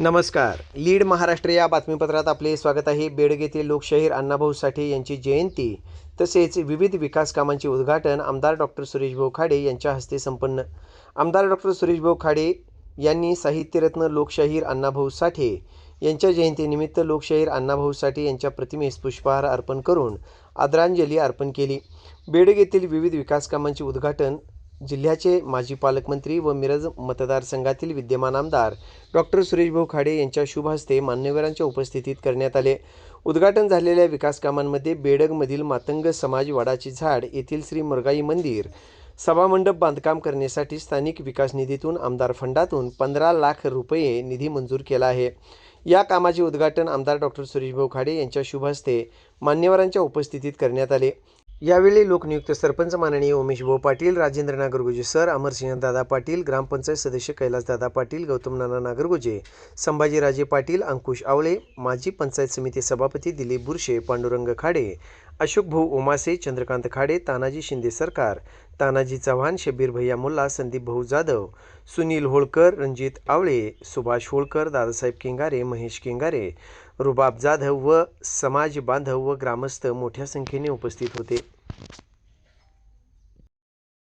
नमस्कार. लीड महाराष्ट्र या बातमीपत्रात आपले स्वागत आहे. बेडग येथील लोकशाहीर अण्णाभाऊ साठे यांची जयंती. तसेच विविध विकास कामांचे उद्घाटन आमदार डॉक्टर सुरेशभाऊ खाडे यांच्या हस्ते संपन्न. आमदार डॉक्टर सुरेशभाऊ खाडे यांनी साहित्यरत्न लोकशाहीर अण्णाभाऊ साठे यांच्या जयंतीनिमित्त लोकशाहीर अण्णाभाऊ साठे यांच्या प्रतिमेस पुष्पहार अर्पण करून आदरांजली अर्पण केली. बेडग येथील विविध विकास कामांचे उद्घाटन जिल्ह्याचे माजी पालकमंत्री व मिरज मतदारसंघातील विद्यमान आमदार डॉक्टर सुरेशभाऊ खाडे यांच्या शुभ हस्ते मान्यवरांच्या उपस्थितीत करण्यात आले. उद्घाटन झालेल्या विकास कामांमध्ये बेडगमधील मातंग समाज वडाचे झाड येथील श्री मुरगाई मंदिर सभामंडप बांधकाम करण्यासाठी स्थानिक विकास निधीतून आमदार फंडातून पंधरा लाख रुपये निधी मंजूर केला आहे. या कामाचे उद्घाटन आमदार डॉक्टर सुरेशभाऊ खाडे यांच्या शुभ हस्ते मान्यवरांच्या उपस्थितीत करण्यात आले. यावेळी लोकनियुक्त सरपंच माननीय उमेश भाऊ पाटील राजेंद्र नागरगोजे सर अमरसिंह दादा पाटील ग्रामपंचायत सदस्य कैलास दादा पाटील गौतम नाना नागरगोजे संभाजीराजे पाटील अंकुश आवळे माजी पंचायत समिती सभापती दिलीप बुरशे पांडुरंग खाडे अशोक भाऊ ओमासे चंद्रकांत खाडे तानाजी शिंदे सरकार तानाजी चव्हाण शबीर भैया मुल्ला संदीप भाऊ जाधव सुनील होळकर रणजित आवळे सुभाष होळकर दादासाहेब किंगारे महेश किंगारे रुबाब जाधव व समाज बांधव व ग्रामस्थ मोठ्या संख्येने उपस्थित होते.